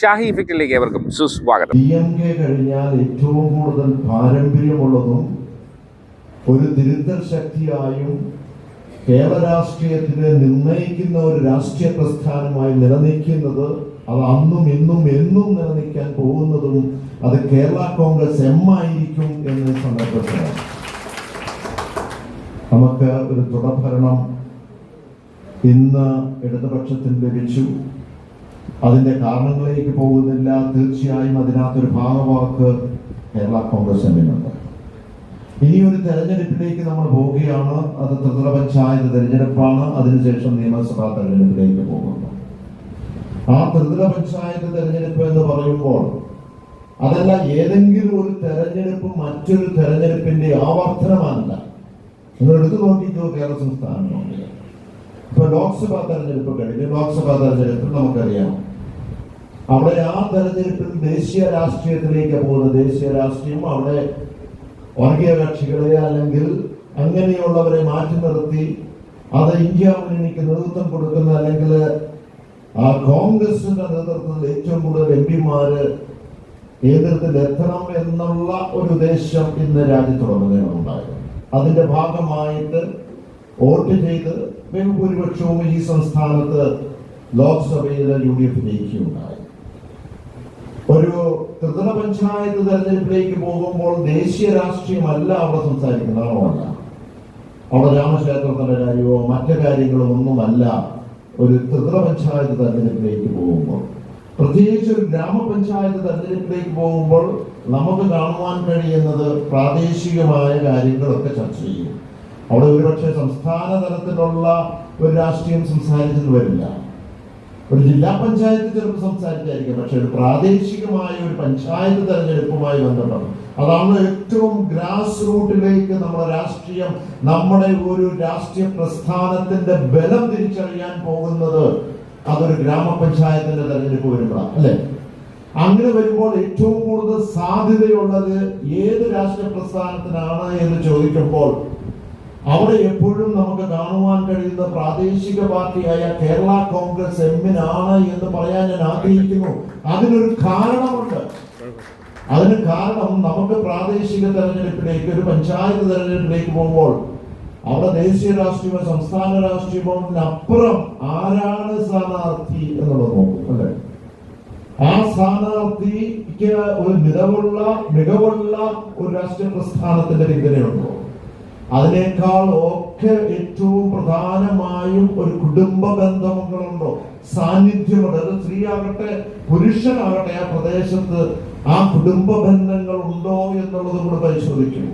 ഷാഹി ഇഫക്റ്റിലേക്ക് ഏവർക്കും സുസ്വാഗതം. D M K കഴിഞ്ഞാൽ ഏറ്റവും കൂടുതൽ പാരമ്പര്യമുള്ളതും ഒരു തിരുത്തൽ ശക്തിയായും കേരള രാഷ്ട്രീയത്തിനെ നിർണയിക്കുന്ന ഒരു രാഷ്ട്രീയ പ്രസ്ഥാനമായി നിലനിൽക്കുന്നത് അത് അന്നും ഇന്നും എന്നും നിലനിൽക്കാൻ പോകുന്നതും അത് കേരള കോൺഗ്രസ് എം ആയിരിക്കും എന്ന് സന്ദർഭത്തിലാണ് നമുക്ക് ഒരു തുടർഭരണം ഇന്ന് ഇടതുപക്ഷത്തിന് ലഭിച്ചു. അതിന്റെ കാരണങ്ങളിലേക്ക് പോകുന്നില്ല. തീർച്ചയായും അതിനകത്തൊരു ഭാഗവാക്ക് കേരള കോൺഗ്രസ് എമ്മിനുണ്ട്. ഇനി ഒരു തെരഞ്ഞെടുപ്പിലേക്ക് നമ്മൾ പോവുകയാണ് അത് ത്രിതല പഞ്ചായത്ത് തെരഞ്ഞെടുപ്പാണ്. അതിനുശേഷം നിയമസഭാ തെരഞ്ഞെടുപ്പിലേക്ക് പോകുന്നു. ആ ത്രിതല പഞ്ചായത്ത് തെരഞ്ഞെടുപ്പ് എന്ന് പറയുമ്പോൾ അതല്ല ഏതെങ്കിലും ഒരു തെരഞ്ഞെടുപ്പ് മറ്റൊരു തെരഞ്ഞെടുപ്പിന്റെ ആവർത്തനമല്ല. നിങ്ങൾ എടുത്തു നോക്കിക്കോ കേരള സംസ്ഥാനമാണ് ഇപ്പൊ ലോക്സഭാ തെരഞ്ഞെടുപ്പ് കഴിഞ്ഞു. ലോക്സഭാ തെരഞ്ഞെടുപ്പിൽ നമുക്കറിയാം അവിടെ ആ തെരഞ്ഞെടുപ്പിൽ ദേശീയ രാഷ്ട്രീയത്തിലേക്ക് പോകുന്ന ദേശീയ രാഷ്ട്രീയം അവിടെ വർഗീയ കക്ഷികളെ അല്ലെങ്കിൽ അങ്ങനെയുള്ളവരെ മാറ്റി നിർത്തി അത് ഇന്ത്യ മുന്നണിക്ക് നേതൃത്വം കൊടുക്കുന്ന അല്ലെങ്കിൽ ആ കോൺഗ്രസിന്റെ നേതൃത്വത്തിൽ ഏറ്റവും കൂടുതൽ എം പിമാര് എത്തണം എന്നുള്ള ഒരു ഉദ്ദേശം ഇന്ന് രാജ്യത്തുടനീളം ഉണ്ടായിരുന്നു അതിന്റെ ഭാഗമായിട്ട് വോട്ട് ചെയ്ത് ബഹുഭൂരിപക്ഷവും ഈ സംസ്ഥാനത്ത് ലോക്സഭയിലെ യു ഡി എഫ് ജയിക്കുകയുണ്ടായി. ഒരു ത്രിതല പഞ്ചായത്ത് തെരഞ്ഞെടുപ്പിലേക്ക് പോകുമ്പോൾ ദേശീയ രാഷ്ട്രീയമല്ല അവിടെ സംസാരിക്കുന്നത് ആണോല്ല അവിടെ രാമക്ഷേത്രത്തിന്റെ കാര്യമോ മറ്റു കാര്യങ്ങളോ ഒന്നുമല്ല ഒരു ത്രിതല പഞ്ചായത്ത് തെരഞ്ഞെടുപ്പിലേക്ക് പോകുമ്പോൾ. പ്രത്യേകിച്ച് ഒരു ഗ്രാമപഞ്ചായത്ത് തെരഞ്ഞെടുപ്പിലേക്ക് പോകുമ്പോൾ നമുക്ക് കാണുവാൻ കഴിയുന്നത് പ്രാദേശികമായ കാര്യങ്ങളൊക്കെ ചർച്ച ചെയ്യും. അവിടെ ഒരുപക്ഷെ സംസ്ഥാന തലത്തിലുള്ള ഒരു രാഷ്ട്രീയം സംസാരിച്ചെന്ന് വരില്ല. ഒരു ജില്ലാ പഞ്ചായത്ത് ചിലപ്പോൾ സംസാരിച്ചായിരിക്കും പക്ഷെ ഒരു പ്രാദേശികമായ ഒരു പഞ്ചായത്ത് തെരഞ്ഞെടുപ്പുമായി ബന്ധപ്പെട്ട് അതാണ് ഏറ്റവും ഗ്രാസ് റൂട്ടിലേക്ക് നമ്മുടെ രാഷ്ട്രീയം നമ്മുടെ ഒരു രാഷ്ട്രീയ പ്രസ്ഥാനത്തിന്റെ ബലം തിരിച്ചറിയാൻ പോകുന്നത് അതൊരു ഗ്രാമപഞ്ചായത്തിന്റെ തെരഞ്ഞെടുപ്പ് വരുമ്പോഴാണ് അല്ലെ? അങ്ങനെ വരുമ്പോൾ ഏറ്റവും കൂടുതൽ സാധ്യതയുള്ളത് ഏത് രാഷ്ട്രീയ പ്രസ്ഥാനത്തിനാണ് എന്ന് ചോദിക്കുമ്പോൾ അവിടെ എപ്പോഴും നമുക്ക് കാണുവാൻ കഴിയുന്ന പ്രാദേശിക പാർട്ടിയായ കേരള കോൺഗ്രസ് എമ്മിനാണ് എന്ന് പറയാൻ ഞാൻ ആഗ്രഹിക്കുന്നു. അതിനൊരു കാരണമുണ്ട്. അതിന് കാരണം നമുക്ക് പ്രാദേശിക തെരഞ്ഞെടുപ്പിലേക്ക് ഒരു പഞ്ചായത്ത് തെരഞ്ഞെടുപ്പിലേക്ക് പോകുമ്പോൾ അവിടെ ദേശീയ രാഷ്ട്രീയമോ സംസ്ഥാന രാഷ്ട്രീയമോ അപ്പുറം ആരാണ് സ്ഥാനാർത്ഥി എന്നുള്ളത് നോക്കും അല്ലെ? ആ സ്ഥാനാർത്ഥിക്ക് ഒരു നിലവുള്ള മികവുള്ള ഒരു രാഷ്ട്രീയ പ്രസ്ഥാനത്തിന്റെ പിന്തുണയുണ്ടോ? അതിനേക്കാൾ ഒക്കെ ഏറ്റവും പ്രധാനമായും ഒരു കുടുംബ ബന്ധങ്ങളുണ്ടോ സാന്നിധ്യമുണ്ട്. അത് സ്ത്രീ ആകട്ടെ പുരുഷനാകട്ടെ ആ പ്രദേശത്ത് ആ കുടുംബ ബന്ധങ്ങൾ ഉണ്ടോ എന്നുള്ളത് കൂടെ പരിശോധിക്കും.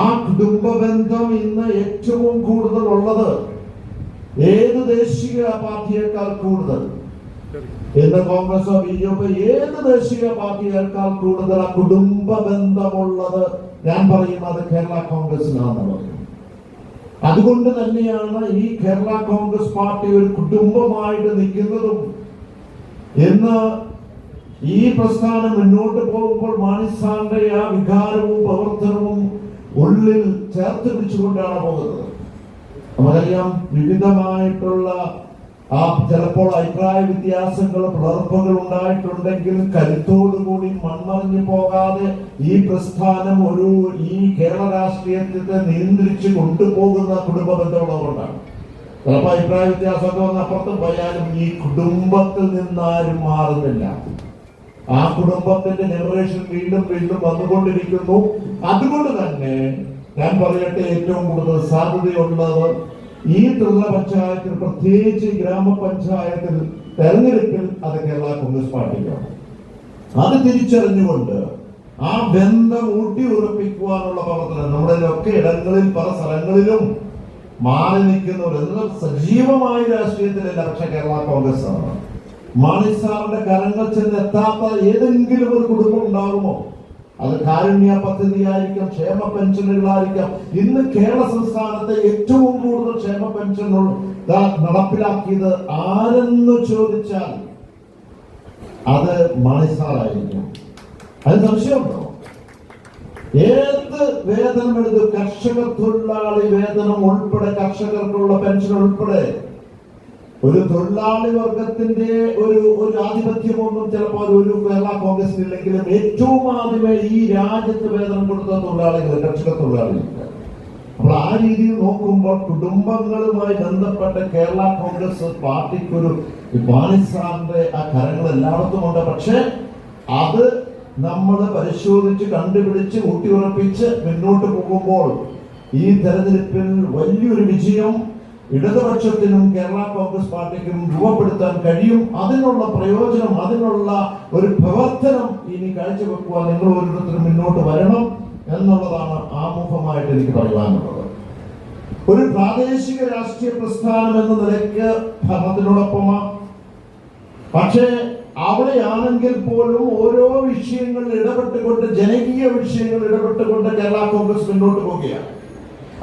ആ കുടുംബ ബന്ധം ഇന്ന് ഏറ്റവും കൂടുതൽ ഉള്ളത് ഏത് ദേശീയ പാർട്ടിയേക്കാൾ കൂടുതൽ? ഇന്ന് കോൺഗ്രസോ ബി ജെ പി ഏത് ദേശീയ പാർട്ടിയേക്കാൾ കൂടുതൽ ആ കുടുംബ ബന്ധമുള്ളത് ഞാൻ പറയും അത് കേരള കോൺഗ്രസിനാണെന്ന് പറയും അതുകൊണ്ട് തന്നെയാണ് ഈ കേരള കോൺഗ്രസ് പാർട്ടി ഒരു കുടുംബമായിട്ട് നിൽക്കുന്നതും എന്ന് ഈ പ്രസ്ഥാനം മുന്നോട്ട് പോകുമ്പോൾ മാണിസാറിന്റെ ആ വികാരവും പ്രവർത്തനവും ഉള്ളിൽ ചേർത്ത് പിടിച്ചുകൊണ്ടാണ് പോകുന്നത്. നമുക്കറിയാം വിവിധമായിട്ടുള്ള ആ ചിലപ്പോൾ അഭിപ്രായ വ്യത്യാസങ്ങൾ പിളർപ്പുകൾ ഉണ്ടായിട്ടുണ്ടെങ്കിൽ കരുത്തോടുകൂടി മൺമറിഞ്ഞു പോകാതെ ഈ പ്രസ്ഥാനം ഒരു ഈ കേരള രാഷ്ട്രീയത്തെ നിയന്ത്രിച്ച് കൊണ്ടുപോകുന്ന കുടുംബ ബന്ധമുള്ളവരുണ്ടാണ് ചിലപ്പോൾ അഭിപ്രായ വ്യത്യാസമൊക്കെ വന്ന പോയാലും ഈ കുടുംബത്തിൽ നിന്നാരും മാറുന്നില്ല. ആ കുടുംബത്തിന്റെ ജനറേഷൻ വീണ്ടും വീണ്ടും വന്നുകൊണ്ടിരിക്കുന്നു. അതുകൊണ്ട് തന്നെ ഞാൻ പറയട്ടെ ഏറ്റവും കൂടുതൽ സാധ്യതയുള്ളത് ഈ ത്രിതല പഞ്ചായത്തിൽ പ്രത്യേകിച്ച് ഗ്രാമപഞ്ചായത്തിൽ തെരഞ്ഞെടുപ്പിൽ അത് കേരള കോൺഗ്രസ് പാർട്ടിക്കാണ്. അത് തിരിച്ചറിഞ്ഞുകൊണ്ട് ആ ബന്ധം ഊട്ടി ഉറപ്പിക്കുവാനുള്ള പ്രവർത്തനം നമ്മുടെ ഒക്കെ ഇടങ്ങളിൽ പല സ്ഥലങ്ങളിലും മാറി നിൽക്കുന്നവരെല്ലാം സജീവമായ രാഷ്ട്രീയത്തിലല്ല പക്ഷെ കേരള കോൺഗ്രസ് ആണ് മാണി സാറിന്റെ കരങ്ങൾ ചെന്ന് എത്താത്ത ഏതെങ്കിലും ഒരു കുടുംബം ഉണ്ടാകുമോ? അത് കാരുണ്യ പദ്ധതിയായിരിക്കാം ക്ഷേമ പെൻഷനുകളായിരിക്കാം ഇന്ന് കേരള സംസ്ഥാനത്തെ ഏറ്റവും കൂടുതൽ ക്ഷേമ പെൻഷനുകൾ നടപ്പിലാക്കിയത് ആരെന്ന് ചോദിച്ചാൽ അത് മണിസാറായിരിക്കും അത് സംശയമുണ്ടോ? ഏത് വേതനം എടുത്ത് കർഷക തൊഴിലാളി വേതനം ഉൾപ്പെടെ കർഷകർക്കുള്ള പെൻഷൻ ഉൾപ്പെടെ ഒരു തൊഴിലാളി വർഗത്തിന്റെ ഒരു ഒരു ആധിപത്യമൊന്നും ചിലപ്പോൾ ഒരു കേരള കോൺഗ്രസ് ഇല്ലെങ്കിലും ഏറ്റവും ആദ്യമേ ഈ രാജ്യത്ത് വേതനം കൊടുത്ത തൊഴിലാളികൾ കർഷക തൊഴിലാളികൾ. അപ്പോൾ ആ രീതിയിൽ നോക്കുമ്പോൾ കുടുംബങ്ങളുമായി ബന്ധപ്പെട്ട കേരള കോൺഗ്രസ് പാർട്ടിക്കൊരു ബാലിസാറിന്റെ ആ കരങ്ങൾ എല്ലായിടത്തും ഉണ്ട്. പക്ഷെ അത് നമ്മൾ പരിശോധിച്ച് കണ്ടുപിടിച്ച് ഊട്ടിയുറപ്പിച്ച് മുന്നോട്ട് പോകുമ്പോൾ ഈ തെരഞ്ഞെടുപ്പിൽ വലിയൊരു വിജയം ഇടതുപക്ഷത്തിനും കേരള കോൺഗ്രസ് പാർട്ടിക്കും രൂപപ്പെടുത്താൻ കഴിയും. അതിനുള്ള പ്രയോജനം അതിനുള്ള ഒരു പ്രവർത്തനം ഇനി കാഴ്ചവെക്കുവാൻ നിങ്ങൾ ഓരോരുത്തരും മുന്നോട്ട് വരണം എന്നുള്ളതാണ് ആമുഖമായിട്ട് എനിക്ക് പറയാനുള്ളത്. ഒരു പ്രാദേശിക രാഷ്ട്രീയ പ്രസ്ഥാനം എന്ന നിലയ്ക്ക് ഭരണത്തിനോടൊപ്പമാണ് പക്ഷേ അവിടെയാണെങ്കിൽ പോലും ഓരോ വിഷയങ്ങളിൽ ഇടപെട്ടുകൊണ്ട് ജനകീയ വിഷയങ്ങളിൽ ഇടപെട്ടുകൊണ്ട് കേരള കോൺഗ്രസ് മുന്നോട്ട് പോവുകയാണ്.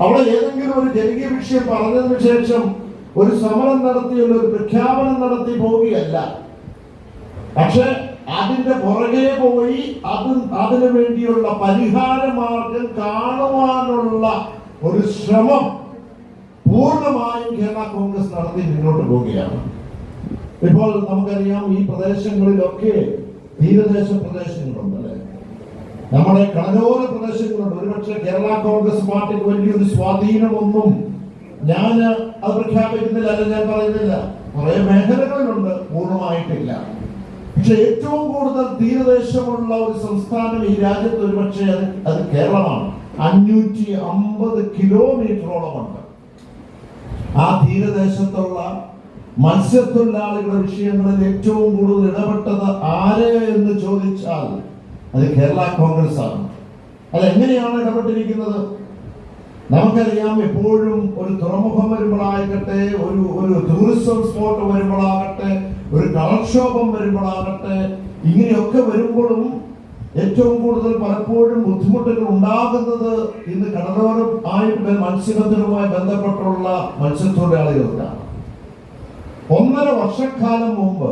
അവിടെ ഏതെങ്കിലും ഒരു ജനകീയ വിഷയം പറഞ്ഞതിന് ശേഷം ഒരു സമരം നടത്തി ഒരു പ്രഖ്യാപനം നടത്തി പോവുകയല്ല. പക്ഷെ അതിന്റെ പുറകെ പോയി അത് അതിനു വേണ്ടിയുള്ള പരിഹാര മാർഗം കാണുവാനുള്ള ഒരു ശ്രമം പൂർണമായും കേരള കോൺഗ്രസ് നടത്തി മുന്നോട്ട് പോവുകയാണ്. ഇപ്പോൾ നമുക്കറിയാം ഈ പ്രദേശങ്ങളിലൊക്കെ തീരദേശ പ്രദേശങ്ങളുണ്ടല്ലേ? നമ്മുടെ കടലോര പ്രദേശങ്ങളുണ്ട് ഒരുപക്ഷെ കേരള കോൺഗ്രസ് പാർട്ടിക്ക് വലിയൊരു സ്വാധീനമൊന്നും ഞാൻ അത് പ്രഖ്യാപിക്കുന്നില്ല അല്ല ഞാൻ പറയുന്നില്ല. കുറെ മേഖലകളിലുണ്ട് പൂർണമായിട്ടില്ല. പക്ഷെ ഏറ്റവും കൂടുതൽ തീരദേശമുള്ള ഒരു സംസ്ഥാനം ഈ രാജ്യത്ത് ഒരുപക്ഷെ അത് അത് കേരളമാണ്. അഞ്ഞൂറ്റി അമ്പത് കിലോമീറ്ററോളമുണ്ട്. ആ തീരദേശത്തുള്ള മത്സ്യത്തൊഴിലാളികളുടെ വിഷയങ്ങളിൽ ഏറ്റവും കൂടുതൽ ഇടപെട്ടത് ആര് എന്ന് ചോദിച്ചാൽ അത് കേരള കോൺഗ്രസ് ആണ് അത് എങ്ങനെയാണ് ഇടപെട്ടിരിക്കുന്നത്? നമുക്കറിയാം എപ്പോഴും ഒരു തുറമുഖം വരുമ്പോഴാകട്ടെ ഒരു ഒരു ടൂറിസം സ്പോട്ട് വരുമ്പോഴാകട്ടെ ഒരു കടൽക്ഷോഭം വരുമ്പോഴാകട്ടെ ഇങ്ങനെയൊക്കെ വരുമ്പോഴും ഏറ്റവും കൂടുതൽ പലപ്പോഴും ബുദ്ധിമുട്ടുകൾ ഉണ്ടാകുന്നത് ഇന്ന് കടലോരം ആയിട്ട് മത്സ്യബന്ധനവുമായി ബന്ധപ്പെട്ടുള്ള മത്സ്യത്തൊഴിലാളികൾക്കാണ്. ഒന്നര വർഷക്കാലം മുമ്പ്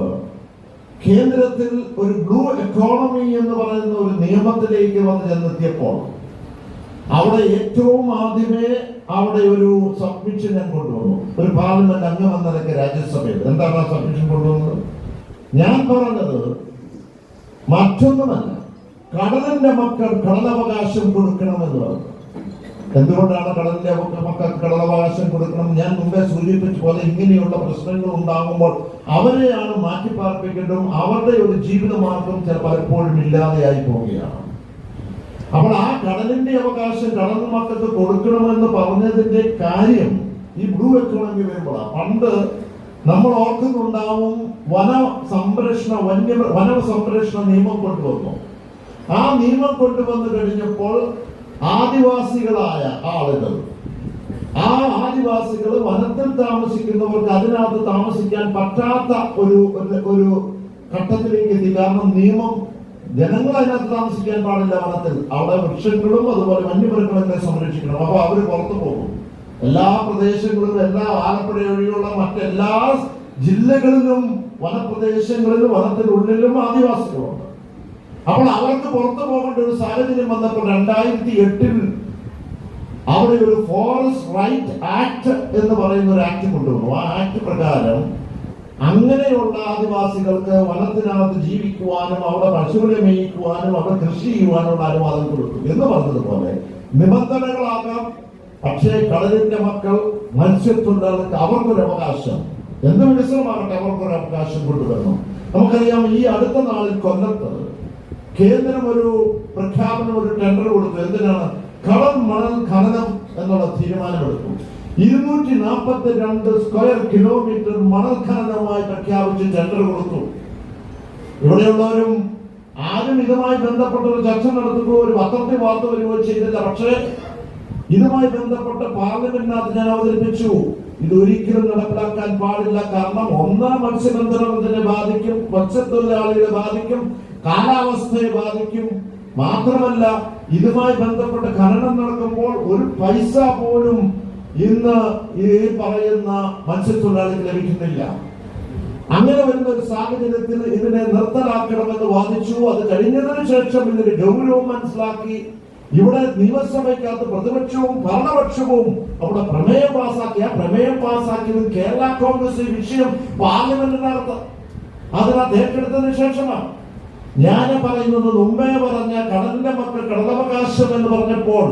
കേന്ദ്രത്തിൽ ഒരു ബ്ലൂ എക്കോണമി എന്ന് പറയുന്ന ഒരു നിയമത്തിലേക്ക് വന്ന് ചെന്നെത്തിയപ്പോൾ അവിടെ ഏറ്റവും ആദ്യമേ അവിടെ ഒരു സബ്മിഷൻ ഞാൻ കൊണ്ടുവന്നു. ഒരു പാർലമെന്റ് അംഗം എന്ന നിലയ്ക്ക് രാജ്യസഭയിൽ. എന്താണ് ആ സബ്മിഷൻ കൊണ്ടുവന്നത്? ഞാൻ പറഞ്ഞത് മറ്റൊന്നുമല്ല. കടലിന്റെ മക്കൾ കടലവകാശം കൊടുക്കണമെന്ന് പറഞ്ഞു. എന്തുകൊണ്ടാണ് കടലിന്റെ മക്കൾ കടലവകാശം കൊടുക്കണം? ഞാൻ മുമ്പേ സൂചിപ്പിച്ച പോലെ ഇങ്ങനെയുള്ള പ്രശ്നങ്ങൾ ഉണ്ടാകുമ്പോൾ അവരെയാണ് മാറ്റിപ്പാർപ്പിക്കേണ്ടതും അവരുടെ ഒരു ജീവിതമാർഗം പലപ്പോഴും ഇല്ലാതെയായി പോവുകയാണ്. അപ്പോൾ ആ കടലിന്റെ അവകാശം കടൽ മക്കൾക്ക് കൊടുക്കണമെന്ന് പറഞ്ഞതിന്റെ കാര്യം ഈ ബ്ലൂ എക്കോണമി വരുമ്പോഴാണ് പണ്ട് നമ്മൾ ഓർക്കുന്നുണ്ടാവും വന സംരക്ഷണ വന്യ വന സംരക്ഷണ നിയമം കൊണ്ടുവന്നു. ആ നിയമം കൊണ്ടുവന്നു കഴിഞ്ഞപ്പോൾ ആദിവാസികളായ ആളുകൾ ആ ആദിവാസികൾ വനത്തിൽ താമസിക്കുന്നവർക്ക് അതിനകത്ത് താമസിക്കാൻ പറ്റാത്ത ഒരു ഒരു- ഘട്ടത്തിലേക്ക് എത്തി. കാരണം നിയമം ജനങ്ങൾ അതിനകത്ത് താമസിക്കാൻ പാടില്ല വനത്തിൽ. അവിടെ വൃക്ഷങ്ങളും അതുപോലെ വന്യമൃഗങ്ങളൊക്കെ സംരക്ഷിക്കണം. അപ്പൊ അവർ പുറത്തു പോകും. എല്ലാ പ്രദേശങ്ങളിലും എല്ലാ ആലപ്പുഴ ഒഴിയുള്ള മറ്റെല്ലാ ജില്ലകളിലും വനപ്രദേശങ്ങളിലും വനത്തിനുള്ളിലും ആദിവാസികളുണ്ട്. അപ്പോൾ അവർക്ക് പുറത്തു പോകേണ്ട ഒരു സാഹചര്യം വന്നപ്പോൾ രണ്ടായിരത്തി എട്ടിൽ അവിടെ ഒരു ഫോറസ്റ്റ് റൈറ്റ് ആക്ട് എന്ന് പറയുന്ന ഒരു ആക്ട് കൊണ്ടുവന്നു. ആ ആക്ട് പ്രകാരം അങ്ങനെയുള്ള ആദിവാസികൾക്ക് വനത്തിനകത്ത് ജീവിക്കുവാനും അവിടെ പശുവിനെ മേയിക്കുവാനും അവിടെ കൃഷി ചെയ്യുവാനുള്ള അനുവാദം കൊടുത്തു എന്ന് പറഞ്ഞതുപോലെ നിബന്ധനകളാകാം. പക്ഷേ കടലിന്റെ മക്കൾ മത്സ്യത്തൊഴിലാളികൾക്ക് അവർക്കൊരു അവകാശം. എന്ത് വികസനമാകട്ടെ അവർക്കൊരു അവകാശം കൊണ്ടുവരണം. നമുക്കറിയാം ഈ അടുത്ത നാളിൽ കൊല്ലത്ത് കേന്ദ്രം ഒരു പ്രഖ്യാപനം ഒരു ടെൻഡർ കൊടുത്തു. എന്തിനാണ്? കളം മണൽ ഖനനം എന്നുള്ള തീരുമാനമെടുത്തു. ഇരുന്നൂറ്റി നാൽപ്പത്തി രണ്ട് സ്ക്വയർ കിലോമീറ്റർ മണൽ ഖനനമായി പ്രഖ്യാപിച്ച് ടെൻഡർ കൊടുത്തു. ഇവിടെയുള്ളവരും ആരും ഇതുമായി ബന്ധപ്പെട്ട ഒരു ചർച്ച നടത്തുമ്പോൾ ഒരു പത്രത്തിൽ വാർത്ത വരുമ്പോൾ ചെയ്തില്ല പക്ഷേ ഇതുമായി ബന്ധപ്പെട്ട പാർലമെന്റിനകത്ത് ഞാൻ അവതരിപ്പിച്ചു. ഇത് ഒരിക്കലും നടപ്പിലാക്കാൻ പാടില്ല. കാരണം ഒന്നാം മത്സ്യബന്ധനത്തിനെ ബാധിക്കും മത്സ്യത്തൊഴിലാളികളെ ബാധിക്കും കാലാവസ്ഥയെ ബാധിക്കും. മാത്രമല്ല ഇതുമായി ബന്ധപ്പെട്ട് ഖനനം നടക്കുമ്പോൾ ഒരു പൈസ പോലും ഇന്ന് ഈ പറയുന്ന മത്സ്യത്തൊഴിലാളിക്ക് ലഭിക്കുന്നില്ല. അങ്ങനെ വരുന്ന ഒരു സാഹചര്യത്തിൽ ഇതിനെ നിർത്തലാക്കണമെന്ന് വാദിച്ചു. അത് കഴിഞ്ഞതിനു ശേഷം ഇതിന്റെ ഗൗരവം മനസ്സിലാക്കി ഇവിടെ നിയമസഭയ്ക്കകത്ത് പ്രതിപക്ഷവും ഭരണപക്ഷവും അവിടെ പ്രമേയം പാസാക്കി. ആ പ്രമേയം പാസാക്കിയത് കേരള കോൺഗ്രസ് വിഷയം പാർലമെന്റിനകത്ത്. അതിനകത്ത് ഏറ്റെടുത്തതിന് ശേഷമാണ്. ഞാൻ പറയുന്നത് മുമ്പേ പറഞ്ഞ കടലിന്റെ മക്കൾ കടലവകാശം എന്ന് പറഞ്ഞപ്പോൾ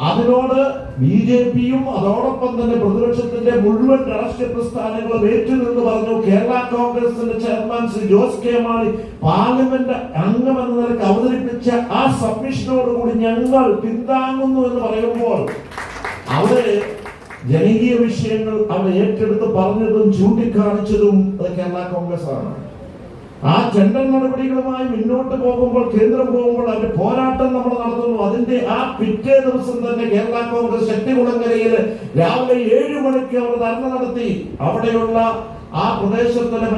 അതിനോട് ബി ജെ പിയും അതോടൊപ്പം തന്നെ പ്രതിപക്ഷത്തിന്റെ മുഴുവൻ രാഷ്ട്രീയ പ്രസ്ഥാനങ്ങളും ഏറ്റുനിന്ന് പറഞ്ഞു കേരള കോൺഗ്രസിന്റെ chairman Shri Jose K Mani parliament അംഗം എന്ന നിലയ്ക്ക് അവതരിപ്പിച്ച ആ സബ്മിഷനോട് കൂടി ഞങ്ങൾ പിന്താങ്ങുന്നു എന്ന് പറയുമ്പോൾ അവർ ജനകീയ വിഷയങ്ങൾ അവർ ഏറ്റെടുത്ത് പറഞ്ഞതും ചൂണ്ടിക്കാണിച്ചതും അത് കേരള കോൺഗ്രസ് ആണ് ആ ടെൻഡർ നടപടികളുമായി മുന്നോട്ട് പോകുമ്പോൾ കേന്ദ്രം പോകുമ്പോൾ അതിന്റെ പോരാട്ടം നമ്മൾ നടത്തുന്നു. അതിന്റെ ആ പിറ്റേ ദിവസം തന്നെ കേരള കോൺഗ്രസ് ശക്തികുളങ്ങരയിൽ രാവിലെ ഏഴ് മണിക്ക് അവർ ധർണ നടത്തി. അവിടെയുള്ള ആ പ്രദേശത്തിലെ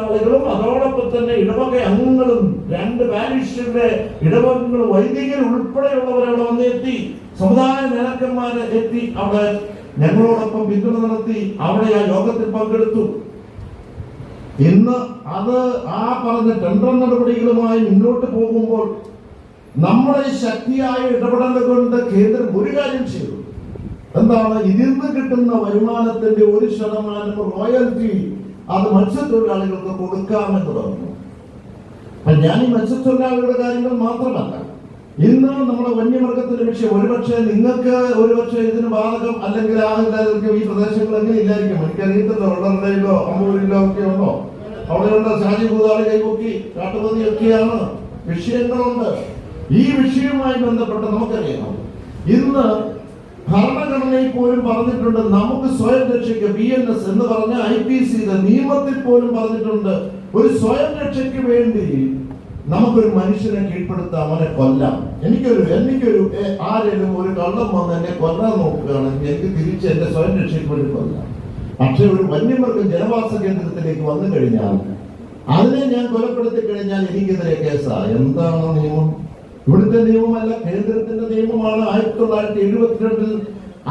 ആളുകളും അതോടൊപ്പം തന്നെ ഇടവക അംഗങ്ങളും രണ്ട് പാരീഷിന്റെ ഇടവകങ്ങളും വൈദികർ ഉൾപ്പെടെയുള്ളവർ അവിടെ വന്നെത്തി. സമുദായ നേതാക്കന്മാരെ എത്തി അവിടെ ഞങ്ങളോടൊപ്പം പിന്തുണ നടത്തി. അവിടെ ആ യോഗത്തിൽ പങ്കെടുത്തു. ഇന്ന് അത് ആ പറഞ്ഞ ടെൻഡർ നടപടികളുമായി മുന്നോട്ട് പോകുമ്പോൾ നമ്മുടെ ശക്തിയായ ഇടപെടൽ കൊണ്ട് കേന്ദ്രം ഒരു കാര്യം ചെയ്തു. എന്താണ്? ഇതിൽ നിന്ന് കിട്ടുന്ന വരുമാനത്തിന്റെ ഒരു ശതമാനം റോയൽറ്റി അത് മത്സ്യത്തൊഴിലാളികൾക്ക് കൊടുക്കാമെന്ന് പറഞ്ഞു. ഞാൻ ഈ മത്സ്യത്തൊഴിലാളികളുടെ കാര്യങ്ങൾ മാത്രമല്ല ഇന്ന് നമ്മുടെ വന്യമൃഗത്തിന്റെ വിഷയം ഒരുപക്ഷെ നിങ്ങൾക്ക് ഒരുപക്ഷെ ഇതിന് ബാധകം അല്ലെങ്കിൽ ആ ഈ പ്രദേശങ്ങൾ എങ്ങനെ ഇല്ലായിരിക്കും? എനിക്കറിയത്തില്ല. വെള്ളറിലോ അമ്പൂരിലോ ഒക്കെ ഉണ്ടോ? അവിടെയുള്ള സാജി ഭൂതാളി കൈപൊക്കി കാട്ടുപതി ഒക്കെയാണ്. വിഷയങ്ങളുണ്ട്. ഈ വിഷയവുമായി ബന്ധപ്പെട്ട് നമുക്കറിയാം. ഇന്ന് ഭരണഘടനയിൽ പോലും പറഞ്ഞിട്ടുണ്ട് നമുക്ക് സ്വയം രക്ഷയ്ക്ക് ബി എൻ എസ് എന്ന് പറഞ്ഞ ഐ പി സി നിയമത്തിൽ പോലും പറഞ്ഞിട്ടുണ്ട് ഒരു സ്വയം രക്ഷയ്ക്ക് വേണ്ടി നമുക്കൊരു മനുഷ്യനെ കീഴ്പ്പെടുത്താം അവനെ കൊല്ലാം. എനിക്കൊരു എനിക്കൊരു ആരെങ്കിലും ഒരു കള്ളം വന്ന് എന്നെ കൊല്ലാൻ നോക്കുകയാണെങ്കിൽ എനിക്ക് തിരിച്ച് എന്റെ സ്വയം രക്ഷയ്ക്ക് കൊല്ലാം. പക്ഷെ ഒരു വന്യമൃഗം ജനവാസ കേന്ദ്രത്തിലേക്ക് വന്നു കഴിഞ്ഞാൽ അതിനെ ഞാൻ കൊലപ്പെടുത്തി കഴിഞ്ഞാൽ എനിക്കെതിരെ കേസാ. എന്താണ് നിയമം? ഇവിടുത്തെ നിയമമല്ല കേന്ദ്രത്തിന്റെ നിയമമാണ് ആയിരത്തി തൊള്ളായിരത്തി എഴുപത്തിരണ്ടിൽ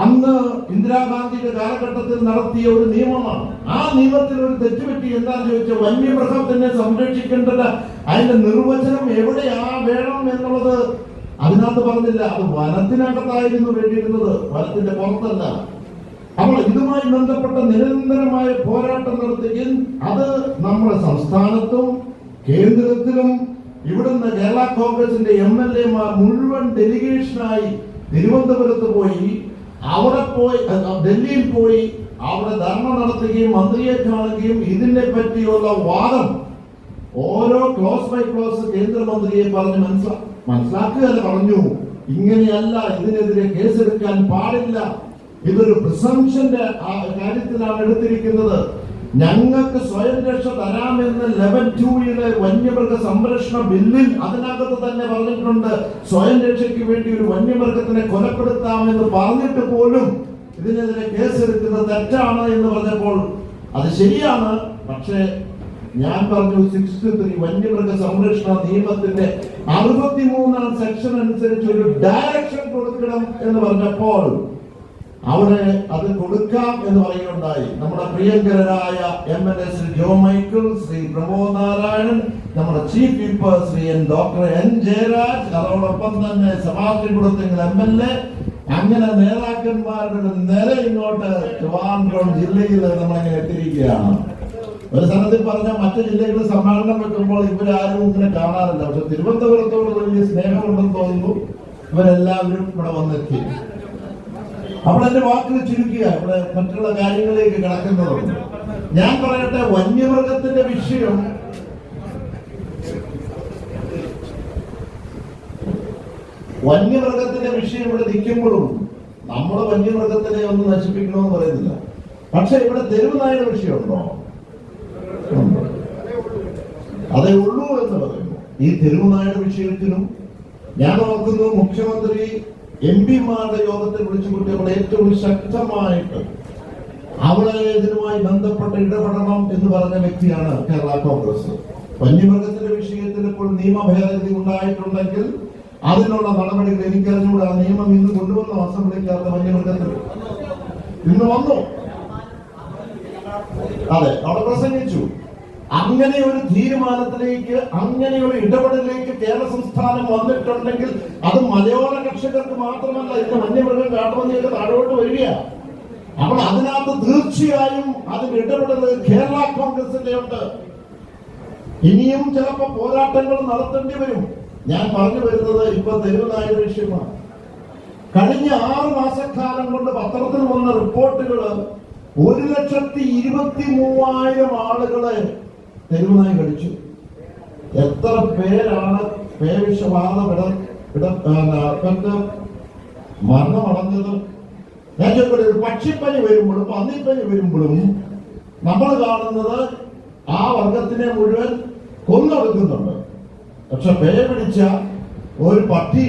അന്ന് ഇന്ദിരാഗാന്ധിയുടെ കാലഘട്ടത്തിൽ നടത്തിയ ഒരു നിയമമാണ്. ആ നിയമത്തിൽ ഒരു തെറ്റുപറ്റി എന്താണെന്ന് ചോദിച്ചാൽ വന്യമൃഗത്തിനെ സംരക്ഷിക്കേണ്ടത് അതിന്റെ നിർവചനം എവിടെയാ വേണം എന്നുള്ളത് അതിനകത്ത് പറഞ്ഞില്ല. അത് വനത്തിനകത്തായിരുന്നു വേണ്ടിയിരുന്നത്. വനത്തിന്റെ പുറത്തല്ല. അപ്പോൾ ഇതുമായി ബന്ധപ്പെട്ട നിരന്തരമായ പോരാട്ടം നടത്തുകയും അത് നമ്മുടെ സംസ്ഥാനത്തും കേന്ദ്രത്തിലും ഇവിടുന്ന് കേരള കോൺഗ്രസിന്റെ എം എൽ എമാർ മുഴുവൻ ഡെലിഗേഷനായി തിരുവനന്തപുരത്ത് പോയി അവിടെ പോയി ഡൽഹിയിൽ പോയി അവിടെ ധർമ്മ നടത്തുകയും മന്ത്രിയെ കാണുകയും ഇതിനെ പറ്റിയുള്ള വാദം ഓരോ ക്ലോസ് ബൈ ക്ലോസ് കേന്ദ്രമന്ത്രിയെ പറഞ്ഞ് മനസ്സിലാ മനസ്സിലാക്കുകയല്ല പറഞ്ഞു. ഇങ്ങനെയല്ല ഇതിനെതിരെ കേസെടുക്കാൻ പാടില്ല. ഇതൊരു പ്രിസംഷന്റെ കാര്യത്തിലാണ് എടുത്തിരിക്കുന്നത്. ഞങ്ങൾക്ക് സ്വയം രക്ഷ തരാമെന്ന് ലെവൻ ടൂയിലെ വന്യമൃഗ സംരക്ഷണ ബില്ലിൽ അതിനകത്ത് തന്നെ പറഞ്ഞിട്ടുണ്ട്. സ്വയം രക്ഷയ്ക്ക് വേണ്ടി ഒരു വന്യമൃഗത്തിനെ കൊലപ്പെടുത്താമെന്ന് പറഞ്ഞിട്ട് പോലും ഇതിനെതിരെ കേസെടുക്കുന്നത് തെറ്റാണ് എന്ന് പറഞ്ഞപ്പോൾ അത് ശരിയാണ്. പക്ഷേ ഞാൻ പറഞ്ഞു സിക്സ്റ്റി ത്രീ വന്യമൃഗ സംരക്ഷണ നിയമത്തിന്റെ അറുപത്തിമൂന്നാം സെക്ഷൻ അനുസരിച്ച് ഒരു ഡയറക്ഷൻ കൊടുക്കണം എന്ന് പറഞ്ഞപ്പോൾ അവിടെ അത് കൊടുക്കാം എന്ന് പറയുകയുണ്ടായി നമ്മുടെ പ്രിയങ്കരരായ M L A Shri Jo Michael Shri Pramod Narayanan നമ്മുടെ chief whip Shri N doctor N Jayaraj അതോടൊപ്പം തന്നെ സമാധി കൊടുത്തെങ്കിൽ എം എൽ എ അങ്ങനെ നേതാക്കന്മാരുടെ നില ഇങ്ങോട്ട് ട്രിവാൻഡ്രം ജില്ലയിൽ നമ്മളിങ്ങനെ എത്തിയിരിക്കുകയാണ്. ഒരു സ്ഥലത്തിൽ പറഞ്ഞ മറ്റു ജില്ലകളിൽ സമ്മേളനം വെക്കുമ്പോൾ ഇവരാരും ഇങ്ങനെ കാണാറില്ല. പക്ഷെ തിരുവനന്തപുരത്തോട് വലിയ സ്നേഹമുണ്ടെന്ന് തോന്നുന്നു. ഇവരെല്ലാവരും ഇവിടെ വന്നെത്തി. അവിടെ എന്റെ വാക്കുകൾ ചുരുക്കുക ഇവിടെ മറ്റുള്ള കാര്യങ്ങളിലേക്ക് കിടക്കുന്നത്. ഞാൻ പറയട്ടെ വന്യമൃഗത്തിന്റെ വിഷയം. വന്യമൃഗത്തിന്റെ വിഷയം ഇവിടെ നിൽക്കുമ്പോഴും നമ്മുടെ വന്യമൃഗത്തിനെ ഒന്ന് നശിപ്പിക്കണമെന്ന് പറയുന്നില്ല. പക്ഷെ ഇവിടെ തെരുവ് വിഷയമുണ്ടോ? അതേ ഉള്ളൂ എന്ന് പറയുന്നു. ഈ തെരുവ് വിഷയത്തിനും ഞാൻ ഓർക്കുന്നു മുഖ്യമന്ത്രി എം പിമാരുടെ യോഗത്തെ വിളിച്ചു കൂട്ടി അവിടെ ഏറ്റവും ശക്തമായിട്ട് അവളെ ഇതിനുമായി ബന്ധപ്പെട്ട് ഇടപെടണം എന്ന് പറഞ്ഞ വ്യക്തിയാണ് കേരള കോൺഗ്രസ്. വന്യമൃഗത്തിന്റെ വിഷയത്തിൽ ഇപ്പോൾ നിയമ ഭേദഗതി ഉണ്ടായിട്ടുണ്ടെങ്കിൽ അതിനുള്ള നടപടികൾ എനിക്കറിഞ്ഞുകൂടെ. ആ നിയമം ഇന്ന് കൊണ്ടുവന്നു അസംബ്ലിക്കകത്ത് വന്യമൃഗത്തിൽ ഇന്ന് വന്നു. അതെ അവിടെ പ്രസംഗിച്ചു. അങ്ങനെ ഒരു തീരുമാനത്തിലേക്ക് അങ്ങനെ ഒരു ഇടപെടലിലേക്ക് കേരള സംസ്ഥാനം വന്നിട്ടുണ്ടെങ്കിൽ അത് മലയോര കർഷകർക്ക് മാത്രമല്ല ഇന്ന് വന്യമൃഗം കാട്ടുവന്നിട്ട് താഴോട്ട് വരികയാണ് അപ്പോൾ അതിനകത്ത് തീർച്ചയായും അതിന് ഇടപെടൽ കേരള കോൺഗ്രസിന്റെ ഉണ്ട്. ഇനിയും ചിലപ്പോ പോരാട്ടങ്ങൾ നടത്തേണ്ടി വരും. ഞാൻ പറഞ്ഞു വരുന്നത് ഇപ്പൊ തെരുവുനായ വിഷയമാണ്. കഴിഞ്ഞ ആറ് മാസക്കാലം കൊണ്ട് പത്രത്തിൽ വന്ന റിപ്പോർട്ടുകൾ ഒരു ലക്ഷത്തി ഇരുപത്തി മൂവായിരം ആളുകളെ തെരുവുനായി കടിച്ചു എത്ര പേരാണ് പേവിഷബാധ ആ, പെട്ട് മരണമടഞ്ഞത് ഞാൻ ചോദിക്കട്ടെ പക്ഷിപ്പനി വരുമ്പോഴും പന്നിപ്പനി വരുമ്പോഴും നമ്മൾ കാണുന്നത് ആ വർഗത്തിനെ മുഴുവൻ കൊന്നൊടുക്കുന്നുണ്ട്. പക്ഷെ പേ പിടിച്ച ഒരു പട്ടി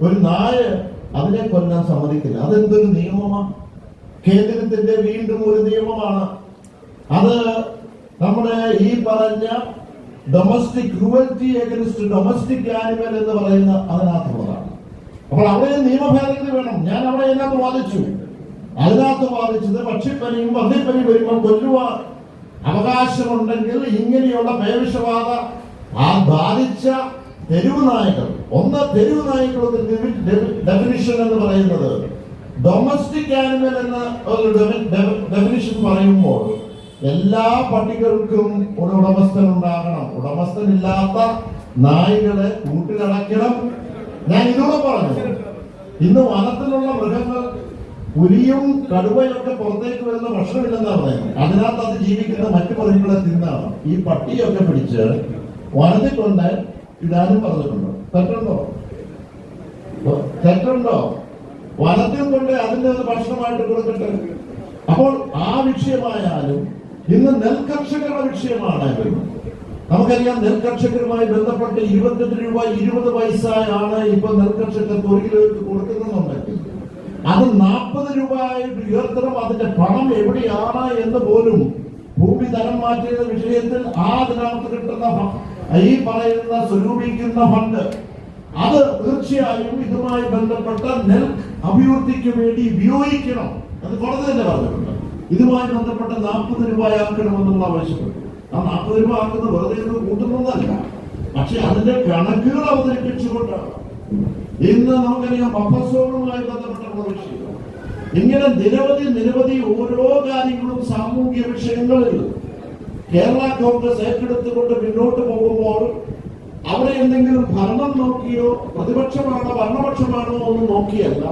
ഒരു നായ അതിനെ കൊല്ലാൻ സമ്മതിക്കില്ല. അതെന്തൊരു നിയമമാണ് കേന്ദ്രത്തിന്റെ വീണ്ടും ഒരു നിയമമാണ്. അത് നമ്മുടെ ഈ പറഞ്ഞ domestic cruelty against domestic animal എന്ന് പറയുന്ന അതിനകത്തുള്ളതാണ്. അപ്പോൾ അവിടെ നിയമഭേദഗതി വേണം. ഞാൻ അവിടെ അതിനകത്ത് വാദിച്ചു. അതിനകത്ത് വാദിച്ചത് പക്ഷിപ്പനിയും പന്നിപ്പനി വരുമ്പോൾ കൊല്ലുവാൻ അവകാശമുണ്ടെങ്കിൽ ഇങ്ങനെയുള്ള പേവിഷവാദ ആ ബാധിച്ച തെരുവ് നായകൾ ഒന്ന് തെരുവ് നായകളുടെ ഡെഫിനിഷൻ എന്ന് പറയുന്നത്. ഡൊമസ്റ്റിക് ആനിമൽ എന്ന ഒരു ഡെഫിനിഷൻ പറയുമ്പോൾ എല്ലാ പട്ടികൾക്കും ഒരു ഉടമസ്ഥൻ ഉണ്ടാകണം. ഉടമസ്ഥനില്ലാത്ത നായികളെ കൂട്ടിലടയ്ക്കണം. ഞാൻ ഇതോടെ പറഞ്ഞു ഇന്ന് വനത്തിലുള്ള മൃഗങ്ങൾ പുലിയും കടുവയൊക്കെ പുറത്തേക്ക് വരുന്ന ഭക്ഷണമില്ലെന്നാണ് പറയുന്നത്. അതിനകത്ത് അത് ജീവിക്കുന്ന മറ്റു മൃഗങ്ങളെ തിന്നാണ്. ഈ പട്ടിയൊക്കെ പിടിച്ച് വനത്തിൽ കൊണ്ട് ഇടാനും പറഞ്ഞിട്ടുണ്ട്? തെറ്റുണ്ടോ? തെറ്റുണ്ടോ? വനത്തിൽ കൊണ്ട് അതിന്റെ ഒരു ഭക്ഷണമായിട്ട് കൊടുക്കട്ടെ അപ്പോൾ ആ വിഷയമായാലും ഇന്ന് നെൽകർഷകരുടെ വിഷയമാണ്. നമുക്കറിയാം നെൽകർഷകരുമായി ബന്ധപ്പെട്ട് ഇരുപത്തെട്ട് രൂപ ഇരുപത് പൈസയാണ് ഇപ്പൊ നെൽകർഷകർക്ക് ഒരു കിലോയ്ക്ക് കൊടുക്കുന്നുണ്ടെങ്കിൽ അത് നാൽപ്പത് രൂപ ഉയർത്തണം അതിന്റെ പണം എവിടെയാണ് എന്ന് പോലും ഭൂമി തരം മാറ്റിയ വിഷയത്തിൽ ആ അതിനകത്ത് കിട്ടുന്ന ഈ പറയുന്ന സ്വരൂപിക്കുന്ന ഫണ്ട്. അത് തീർച്ചയായും ഇതുമായി ബന്ധപ്പെട്ട നെൽ അഭിവൃദ്ധിക്ക് വേണ്ടി ഉപയോഗിക്കണം. അത് കോടതി തന്നെ പറഞ്ഞിട്ടുണ്ട്. ഇതുമായി ബന്ധപ്പെട്ട നാൽപ്പത് രൂപ ആക്കണമെന്നുള്ള ആവശ്യപ്പെട്ടു ആ നാൽപ്പത് രൂപ ആക്കുന്നത് വെറുതെ കൂട്ടുന്നതല്ല. പക്ഷെ അതിന്റെ കണക്കുകൾ അവതരിപ്പിച്ചുകൊണ്ടാണ്. ഇന്ന് നമുക്കറിയാം ബഫസോണുമായി ബന്ധപ്പെട്ട വിഷയം ഇങ്ങനെ നിരവധി നിരവധി ഓരോ കാര്യങ്ങളും സാമൂഹ്യ വിഷയങ്ങളിൽ കേരള കോൺഗ്രസ് ഏറ്റെടുത്തുകൊണ്ട് മുന്നോട്ട് പോകുമ്പോൾ അവിടെ എന്തെങ്കിലും ഭരണം നോക്കിയോ പ്രതിപക്ഷമാണോ ഭരണപക്ഷമാണോ ഒന്നും നോക്കിയല്ല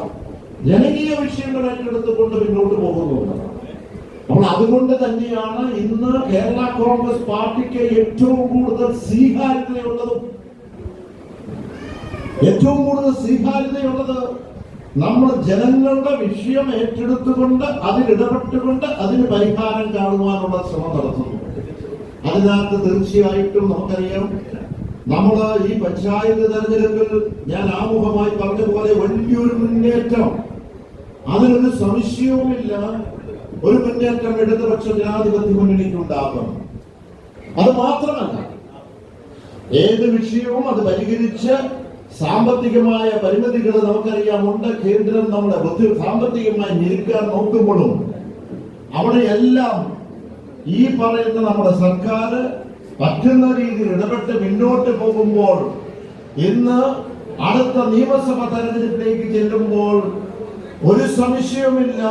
ജനകീയ വിഷയങ്ങൾ ഏറ്റെടുത്തുകൊണ്ട് മുന്നോട്ട് പോകുന്നുണ്ട്. അപ്പോൾ അതുകൊണ്ട് തന്നെയാണ് ഇന്ന് കേരള കോൺഗ്രസ് പാർട്ടിക്ക് ഏറ്റവും കൂടുതൽ സ്വീകാര്യതയുള്ളതും. ഏറ്റവും കൂടുതൽ സ്വീകാര്യതയുള്ളത് നമ്മൾ ജനങ്ങളുടെ വിഷയം ഏറ്റെടുത്തുകൊണ്ട് അതിൽ ഇടപെട്ടുകൊണ്ട് അതിന് പരിഹാരം കാണുവാനുള്ള ശ്രമം നടത്തുന്നു. അതിനകത്ത് തീർച്ചയായിട്ടും നമുക്കറിയാം നമ്മൾ ഈ പഞ്ചായത്ത് തെരഞ്ഞെടുപ്പിൽ ഞാൻ ആമുഖമായി പറഞ്ഞ പോലെ വലിയൊരു മുന്നേറ്റം. അതിനൊരു സംശയവുമില്ല. ഒരു മുന്നേറ്റം ഇടതുപക്ഷ ജനാധിപത്യ മുന്നണിക്ക് ഉണ്ടാകും അത് മാത്രമല്ല ഏത് വിഷയവും അത് പരിഹരിച്ച് സാമ്പത്തികമായ പരിമിതികൾ നമുക്കറിയാമുണ്ട്. കേന്ദ്രം നമ്മളെ ബുദ്ധി സാമ്പത്തികമായി ഞെരുക്കാൻ നോക്കുമ്പോഴും അവിടെയെല്ലാം ഈ പറയുന്ന നമ്മുടെ സർക്കാർ പറ്റുന്ന രീതിയിൽ ഇടപെട്ട് മുന്നോട്ട് പോകുമ്പോൾ ഇന്ന് അടുത്ത നിയമസഭ തെരഞ്ഞെടുപ്പിലേക്ക് ചെല്ലുമ്പോൾ ഒരു സംശയവുമില്ല.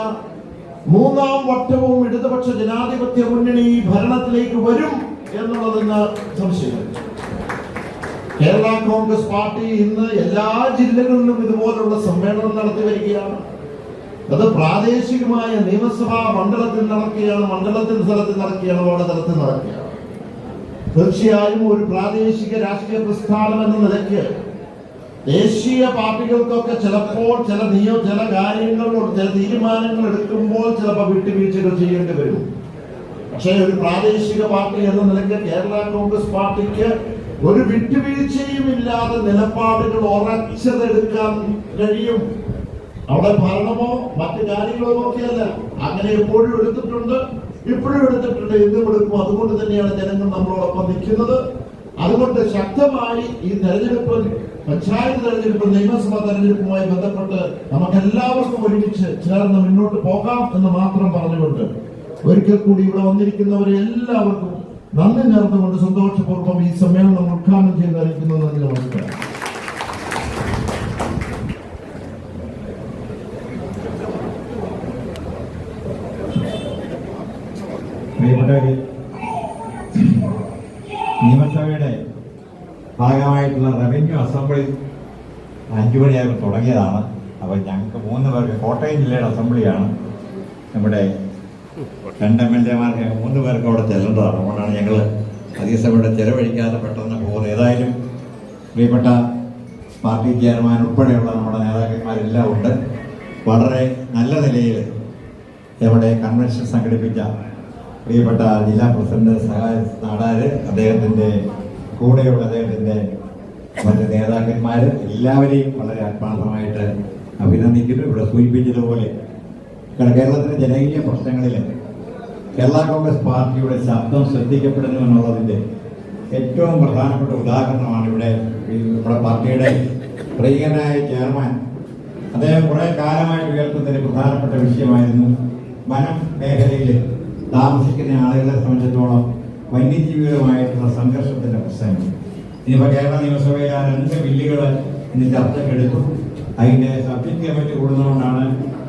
മൂന്നാം വട്ടവും ഇടതുപക്ഷ ജനാധിപത്യ മുന്നണി ഭരണത്തിലേക്ക് വരും എന്നുള്ളതിന് സംശയമില്ല കേരള കോൺഗ്രസ് പാർട്ടി ഇന്ന് എല്ലാ ജില്ലകളിലും ഇതുപോലുള്ള സമ്മേളനം നടത്തി വരികയാണ്. അത് പ്രാദേശികമായ നിയമസഭാ മണ്ഡലത്തിൽ നടക്കുകയാണ് മണ്ഡലത്തിൽ സ്ഥലത്തിൽ നടക്കുകയാണ് വാർഡ് തലത്തിൽ നടക്കുകയാണ്. തീർച്ചയായും ഒരു പ്രാദേശിക രാഷ്ട്രീയ പ്രസ്ഥാനം എന്ന നിലയ്ക്ക് ദേശീയ പാർട്ടികൾക്കൊക്കെ ചിലപ്പോൾ ചില നിയോ ചില കാര്യങ്ങളിലോട്ട് ചില തീരുമാനങ്ങൾ എടുക്കുമ്പോൾ ചിലപ്പോൾ വിട്ടുവീഴ്ചകൾ ചെയ്യേണ്ടി വരും. പക്ഷേ ഒരു പ്രാദേശിക പാർട്ടി എന്ന നിലയ്ക്ക് കേരള കോൺഗ്രസ് പാർട്ടിക്ക് ഒരു വിട്ടുവീഴ്ചയും ഇല്ലാതെ നിലപാടുകൾ ഉറച്ചതെടുക്കാൻ കഴിയും. അവിടെ ഭരണമോ മറ്റു കാര്യങ്ങളോ നോക്കിയല്ല അങ്ങനെ എപ്പോഴും എടുത്തിട്ടുണ്ട് ഇപ്പോഴും എടുത്തിട്ടുണ്ട് എന്തും എടുക്കും. അതുകൊണ്ട് തന്നെയാണ് ജനങ്ങൾ നമ്മളോടൊപ്പം നിൽക്കുന്നത്. അതുകൊണ്ട് ശക്തമായി ഈ തെരഞ്ഞെടുപ്പ് പഞ്ചായത്ത് തെരഞ്ഞെടുപ്പ് നിയമസഭാ തെരഞ്ഞെടുപ്പുമായി ബന്ധപ്പെട്ട് നമുക്ക് എല്ലാവർക്കും ഒരുമിച്ച് ചേർന്ന് മുന്നോട്ട് പോകാം എന്ന് മാത്രം പറഞ്ഞുകൊണ്ട് ഒരിക്കൽ കൂടി ഇവിടെ വന്നിരിക്കുന്നവരെ എല്ലാവർക്കും നന്ദി നേർന്നുകൊണ്ട് സന്തോഷപൂർവം ഈ സമ്മേളനം ഉദ്ഘാടനം ചെയ്ത് അറിയിക്കുന്നു നന്ദി നമസ്കാരം. നിയമസഭയുടെ ഭാഗമായിട്ടുള്ള റവന്യൂ അസംബ്ലി അഞ്ചു മണിയായപ്പോൾ തുടങ്ങിയതാണ്. അപ്പോൾ ഞങ്ങൾക്ക് മൂന്ന് പേർക്ക് കോട്ടയം ജില്ലയുടെ അസംബ്ലിയാണ്. നമ്മുടെ രണ്ട് എം എൽ എമാർക്ക് മൂന്ന് പേർക്ക് അവിടെ ചെല്ലേണ്ടതാണ്. അതുകൊണ്ടാണ് ഞങ്ങൾ സമയം ചെലവഴിക്കാതെ പെട്ടെന്ന് പോകുന്നത്. ഏതായാലും പ്രിയപ്പെട്ട പാർട്ടി ചെയർമാൻ ഉൾപ്പെടെയുള്ള നമ്മുടെ നേതാക്കന്മാരെല്ലാം ഉണ്ട്. വളരെ നല്ല നിലയിൽ നമ്മുടെ കൺവെൻഷൻ സംഘടിപ്പിച്ച പ്രിയപ്പെട്ട ജില്ലാ പ്രസിഡന്റ് സഹായ നാടാര് അദ്ദേഹത്തിന്റെ കൂടെയുള്ള അദ്ദേഹത്തിന്റെ മറ്റ് നേതാക്കന്മാർ എല്ലാവരെയും വളരെ ആത്മാർത്ഥമായിട്ട് അഭിനന്ദിക്കുന്നു. ഇവിടെ സൂചിപ്പിച്ചതുപോലെ കേരളത്തിലെ ജനകീയ പ്രശ്നങ്ങളിൽ കേരള കോൺഗ്രസ് പാർട്ടിയുടെ ശബ്ദം ശ്രദ്ധിക്കപ്പെടുന്നു എന്നുള്ളതിന്റെ ഏറ്റവും പ്രധാനപ്പെട്ട ഉദാഹരണമാണ് ഇവിടെ നമ്മുടെ പാർട്ടിയുടെ പ്രിയനായ ചെയർമാൻ. അദ്ദേഹം കുറേ കാലമായിട്ട് ഉയർത്തുന്ന ഒരു പ്രധാനപ്പെട്ട വിഷയമായിരുന്നു വനം മേഖലയിൽ താമസിക്കുന്ന ആളുകളെ സംബന്ധിച്ചിടത്തോളം വന്യജീവികളുമായിട്ടുള്ള സംഘർഷത്തിന്റെ പ്രശ്നങ്ങൾ. ഇനിയിപ്പോൾ കേരള നിയമസഭയിൽ ആ രണ്ട് ബില്ലുകൾ ഇന്ന് ചർച്ചക്കെടുത്തു. അതിന്റെ സബ്ജക്ട് കമ്മിറ്റി കൂടുന്നതുകൊണ്ടാണ്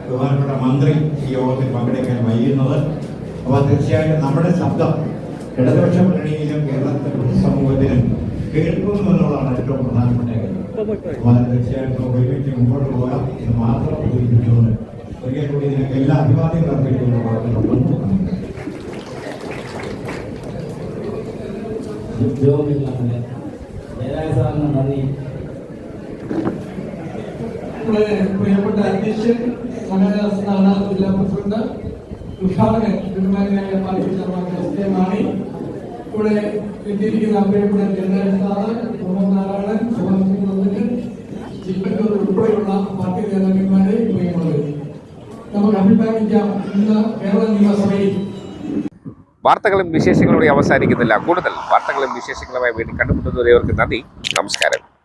ബഹുമാനപ്പെട്ട മന്ത്രി ഈ യോഗത്തിൽ പങ്കെടുക്കാൻ വൈകുന്നത്. അപ്പോൾ തീർച്ചയായിട്ടും നമ്മുടെ ശബ്ദം ഇടതുപക്ഷ മുന്നണിയിലും കേരളത്തിലെ പൊതുസമൂഹത്തിലും കേൾക്കുന്നു എന്നുള്ളതാണ് ഏറ്റവും പ്രധാനപ്പെട്ട കാര്യം. തീർച്ചയായിട്ടും ഒരുമിച്ച് മുമ്പോട്ട് പോകാം എന്ന് മാത്രം ഒരിക്കൽ കൂടി ഇതിനൊക്കെ എല്ലാ അഭിവാദ്യങ്ങളും അർപ്പിച്ചുകൊണ്ട് ഉദ്യോഗമില്ലാതെ ജയരാജ സാറിന് നന്ദി. പ്രിയപ്പെട്ട അധ്യക്ഷൻ സ്ഥാനാർ ജില്ലാ പ്രസിഡന്റ് ഉദ്ഘാടകൻ പാർട്ടി ഇവിടെ എത്തിയിരിക്കുന്ന പ്രിയപ്പെട്ട ജനറൽ സാറ് മുഹമ്മദ് നാരായണൻ സുഭാഷ് ഉൾപ്പെടെയുള്ള പാർട്ടി നേതാക്കന്മാരെ പ്രിയമുള്ളത് നമുക്ക് അഭിപ്രായിക്കാം ഇന്ന് കേരള നിയമസഭയിൽ വാർത്തകളും വിശേഷങ്ങളോടെ അവസാനിക്കുന്നില്ല. കൂടുതൽ വാർത്തകളും വിശേഷങ്ങളുമായി വീണ്ടും കണ്ടുമുട്ടുന്നവരേവർക്ക് നന്ദി. നമസ്കാരം.